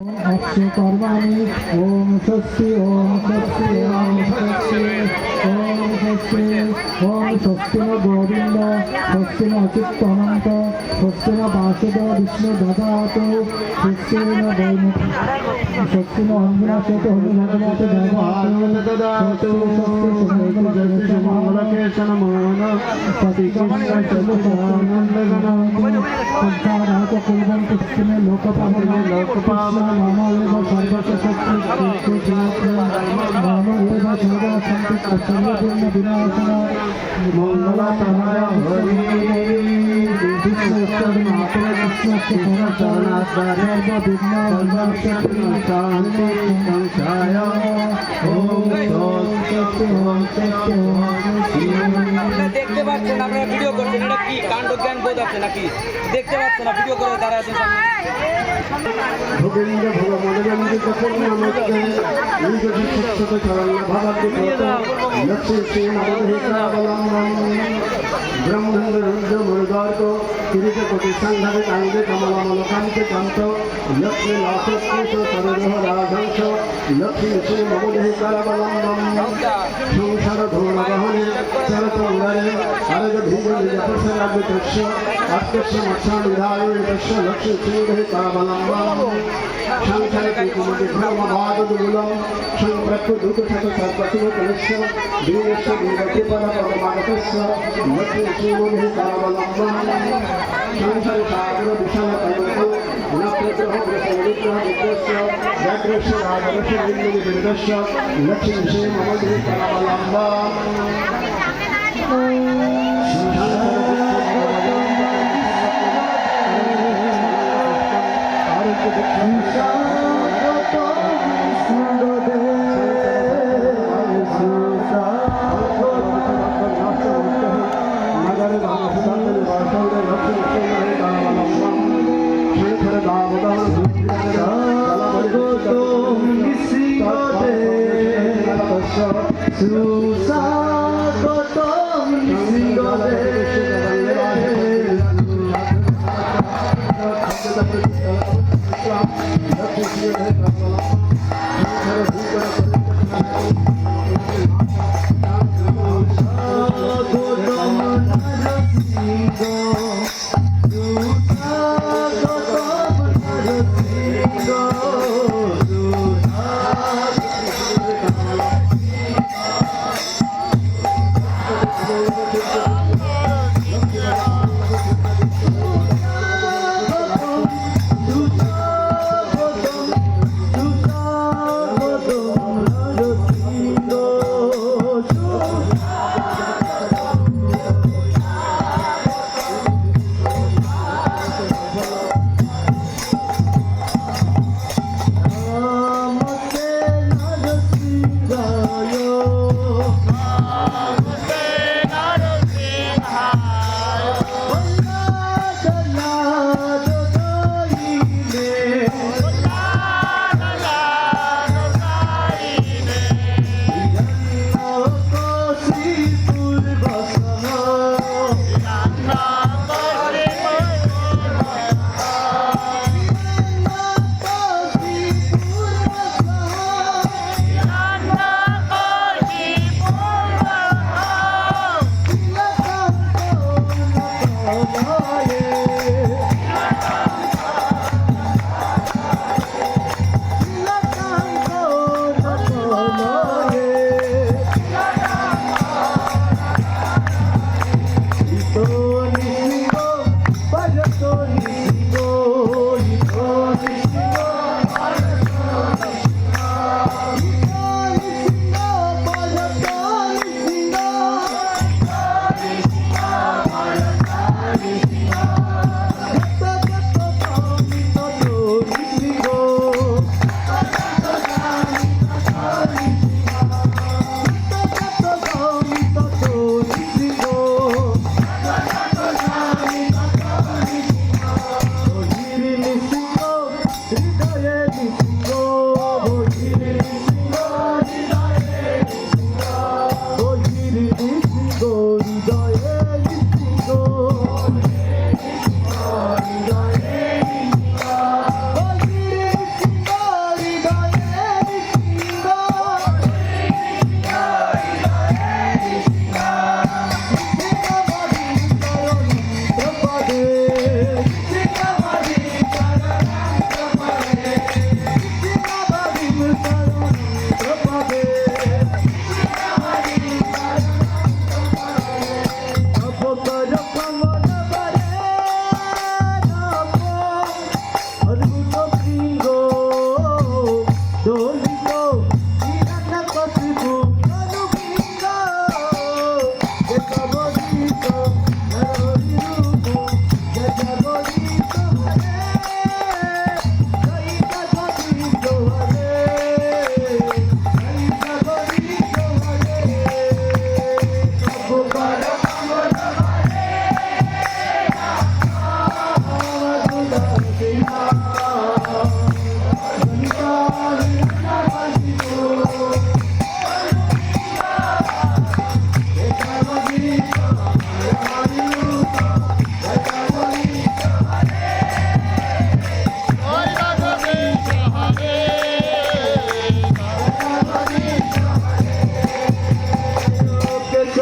अक्षय कर्माणि ॐ स्वस्ति ॐ स्वस्ति ॐ स्वस्ति ॐ स्वस्ति ॐ स्वस्ति न गोविन्द स्वस्ति न अच्युत्तमन्त स्वस्ति न वासुदेव विष्णु ददातु स्वस्ति न दैनिक स्वस्ति न अन्विनाशेत हनु भगवत ददातु स्वस्ति আপনারা দেখতে পাচ্ছেন, আপনারা ভিডিও করছেন, এটা কি? কাণ্ড জ্ঞান বোধ আছে নাকি? দেখতে পাচ্ছেন না ভিডিও করে দাঁড়া আছেন ব্রহ্মেন্দ্র রুদ্র মৃগার্ক কিরিট কোটি সংঘাতে কাঙ্গে কমলামলকান্তে কান্ত। লক্ষ্মী লাসস্কৃত সরোহ রাধংস লক্ষ্মী শ্রী মনোহিতাবলম্বন সংসার ধূমগহনে চরতঙ্গরে আরগ ধীর নিজ প্রসরাগ্য আত্মস্য মৎসানিধায় তস্য লক্ষ্মী শ্রী কাবলম্বন সংসারে কুকুমতি ধর্মবাদুলম সংপ্রক্ষ দুঃখশত వెంకటేశ్వర ఆ దర్శనం లక్ష్మీ విషయం అమలు লক্ষ্মী শ্রী কাবলম্বন সংসারে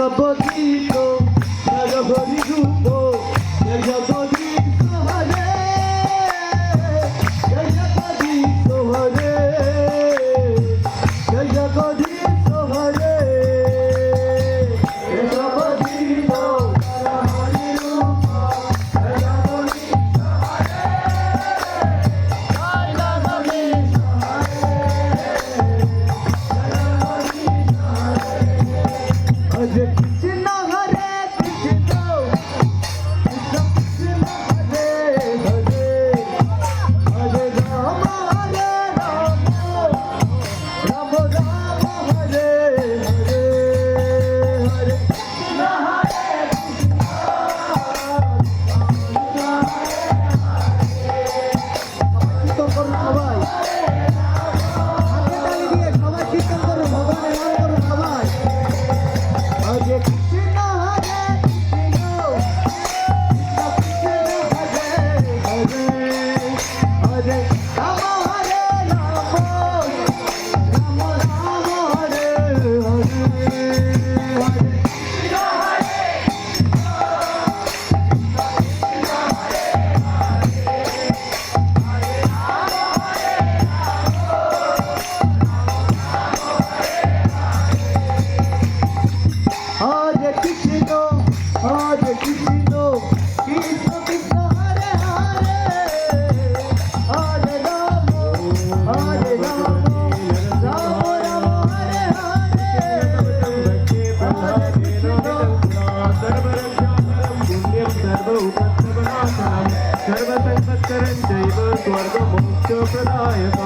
But. स्वर्गमोक्षप्रदायकं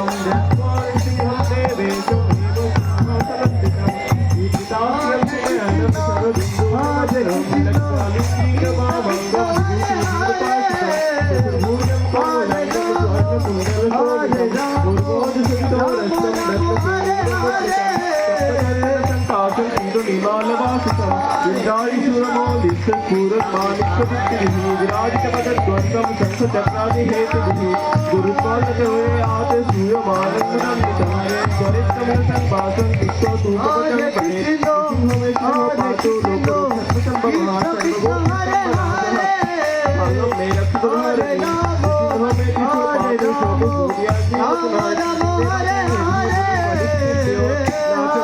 श्री विराजकमगत द्वन्द्वं शङ्खचक्रादिहेतुभिः गुरुत्वाल्लतोये आते सूर्यमानन्दनं निधारे त्वरितमनसं वासं विश्वो सूपवचं फले सिंहमेश्वरो पातु लोको सर्वसं भवः सर्वगो भगवं मे रक्षितुहारे हमें किशो पातु शोको सूर्याग्नि वसुनारे हरे हरे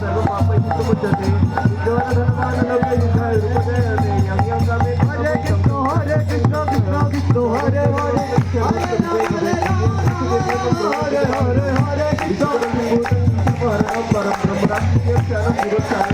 सर्व पापै मुक्त मुच्यते विद्वान धनवान लोके युद्धाय रूपदयते यं यं कामे Krishna Krishna, Hare Hare, Hare Rama, Hare Rama, Hare Hare, Hare Krishna. Hare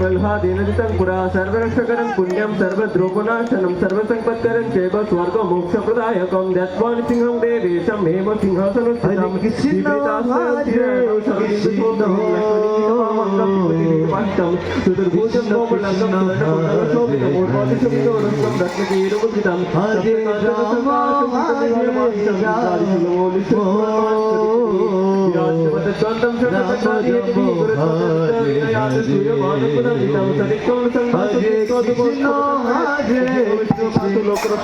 बल्हादीनजितं पुरा सर्वरक्षकरं पुण्यं सर्वद्रोपनाशनं सर्वसम्पत्करं चैव स्वर्गमोक्षप्रदायकं। दत्त्वा सिंहं देवेशं हेम পারতাম তোদের বলতাম না বললাম না লোকরা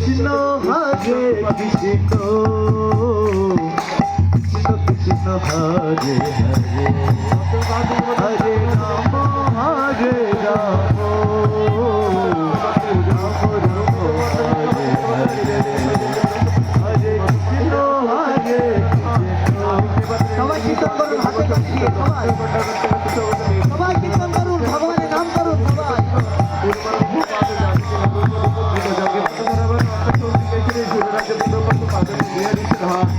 কৃষ্ণ হরে কৃষ্ণ কৃষ্ণ কৃষ্ণ হরে হরে হরে রাম হরে রাম সবাই কীর্তন করুন হাতে সবাই 你要听这个吗？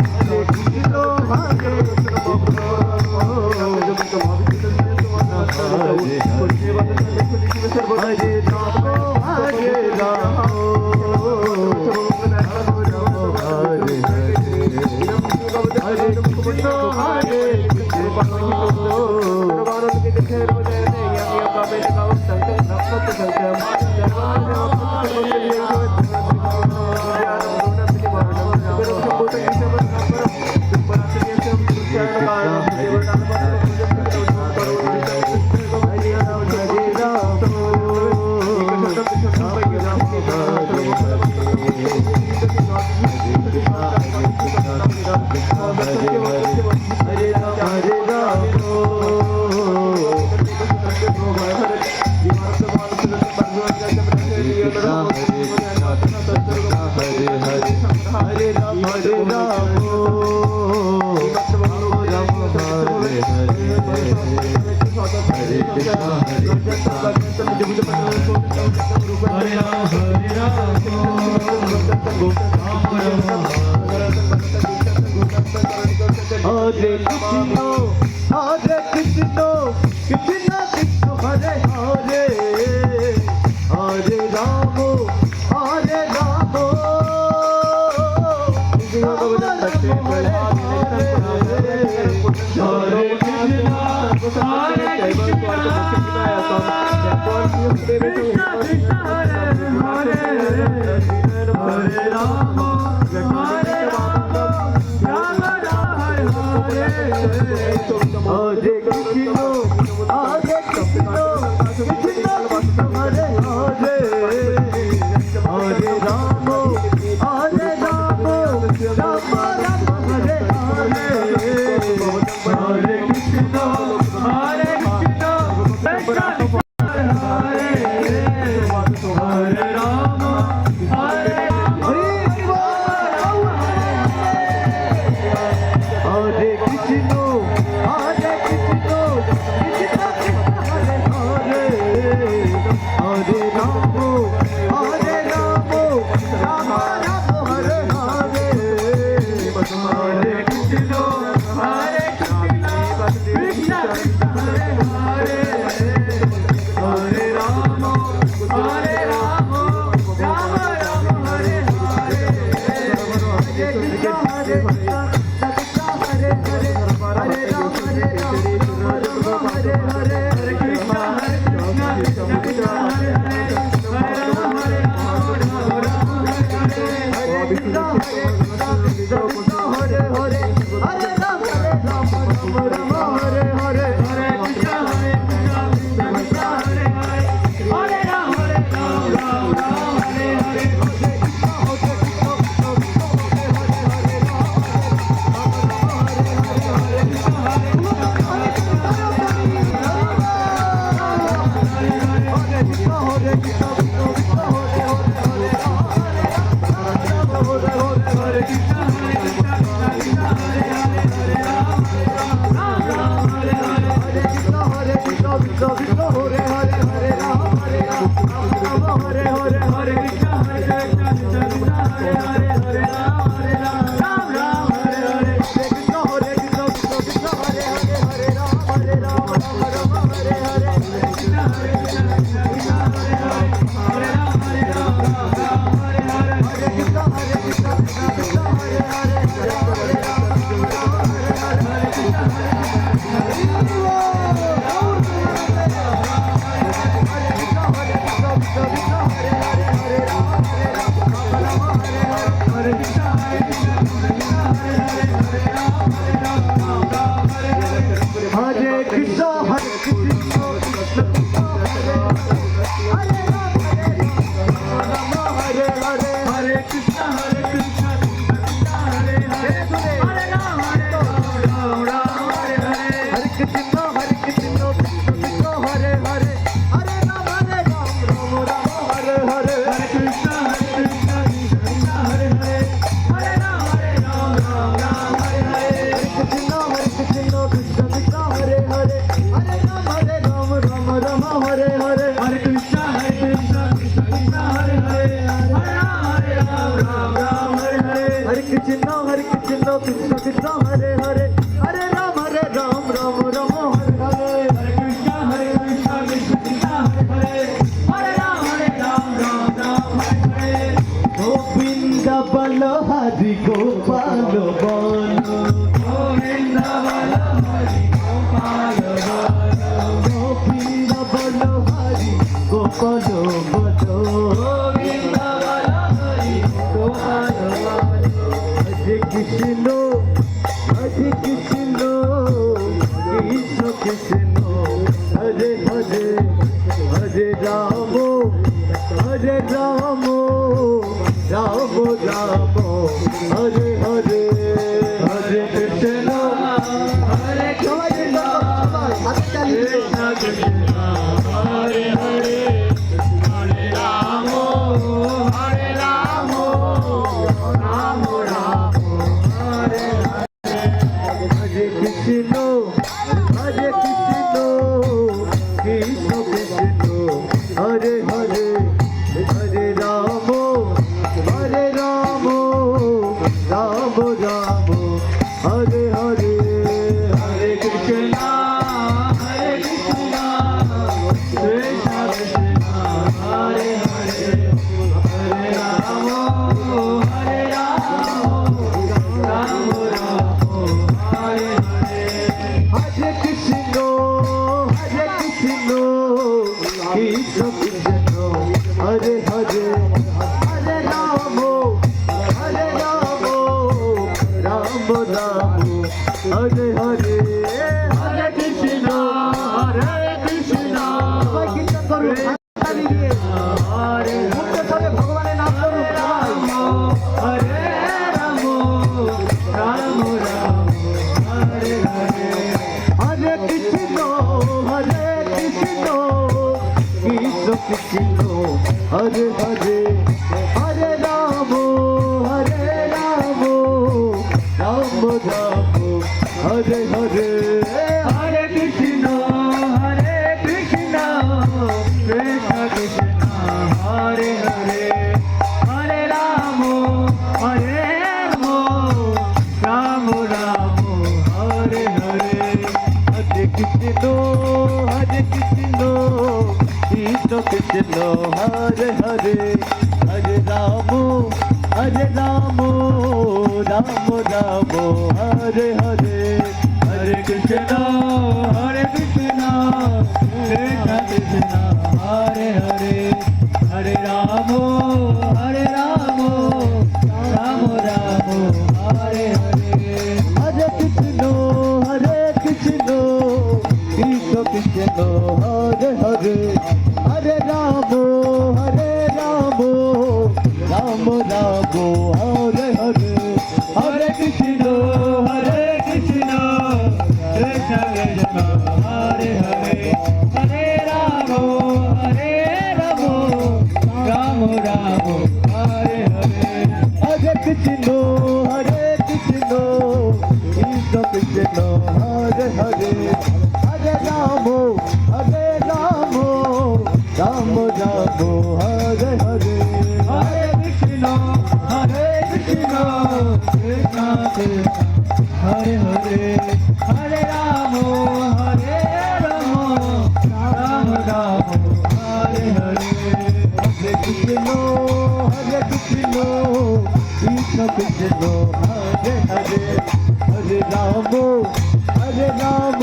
Oh, Jai Krishna. Ramo, Ramo, Ramo, Ramo. Krishna Hare হরে। ਜਪੋ ਹਰੇ ਹਰੇ ਹਰੇ ਕ੍ਰਿਸ਼ਨ ਹਰੇ ਕ੍ਰਿਸ਼ਨ ਕ੍ਰਿਸ਼ਨ ਕ੍ਰਿਸ਼ਨ ਹਰੇ ਹਰੇ। ভজনো হরে হরে হরে রাম হরে রাম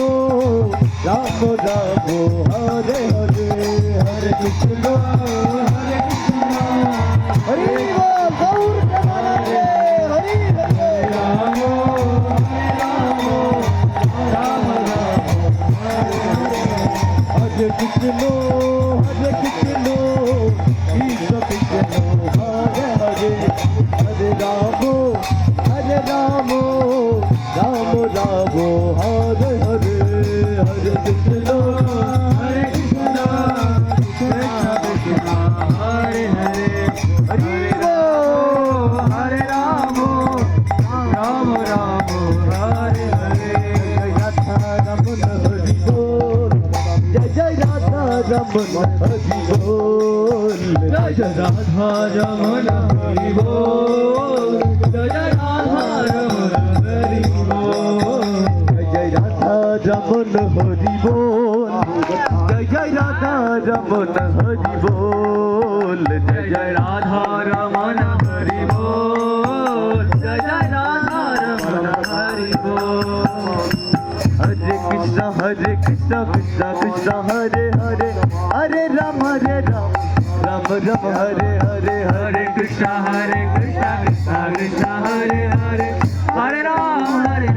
রাম রাম হরে হরে হরে কৃষ্ণ হরে কৃষ্ণ হরে গৌর হরে হরে রাম রাম রাম হরে কৃষ্ণ। গো হরে রাম রাম রাম হরে হরে হরে কৃষ্ণ হরে কৃষ্ণ কৃষ্ণ কৃষ্ণ হরে হরে হরে হরে রাম রাম রাম হরে হরে রাধা রাম হরি বল জয় জয় রাধা রাম হরি বল জয় জয় রাধা রাম হরি বল রমন হরি বল জয় জয় রাধা রমন হরি বল জয় জয় রাধা রমন হরি বল জয় জয় রাধা রমন হরি বল হরে কৃষ্ণ হরে কৃষ্ণ কৃষ্ণ কৃষ্ণ হরে হরে হরে রাম হরে রাম রাম রাম হরে হরে হরে কৃষ্ণ হরে কৃষ্ণ কৃষ্ণ কৃষ্ণ হরে হরে হরে রাম হরে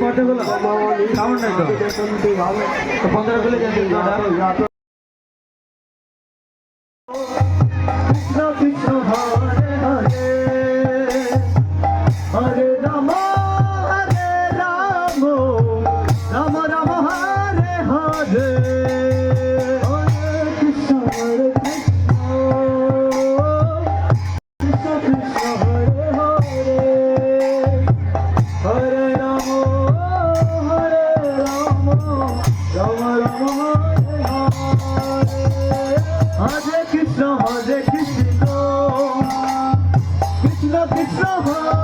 পর্দাগুলো সাউন্ড নাই তো পর্দাগুলো যেন Oh.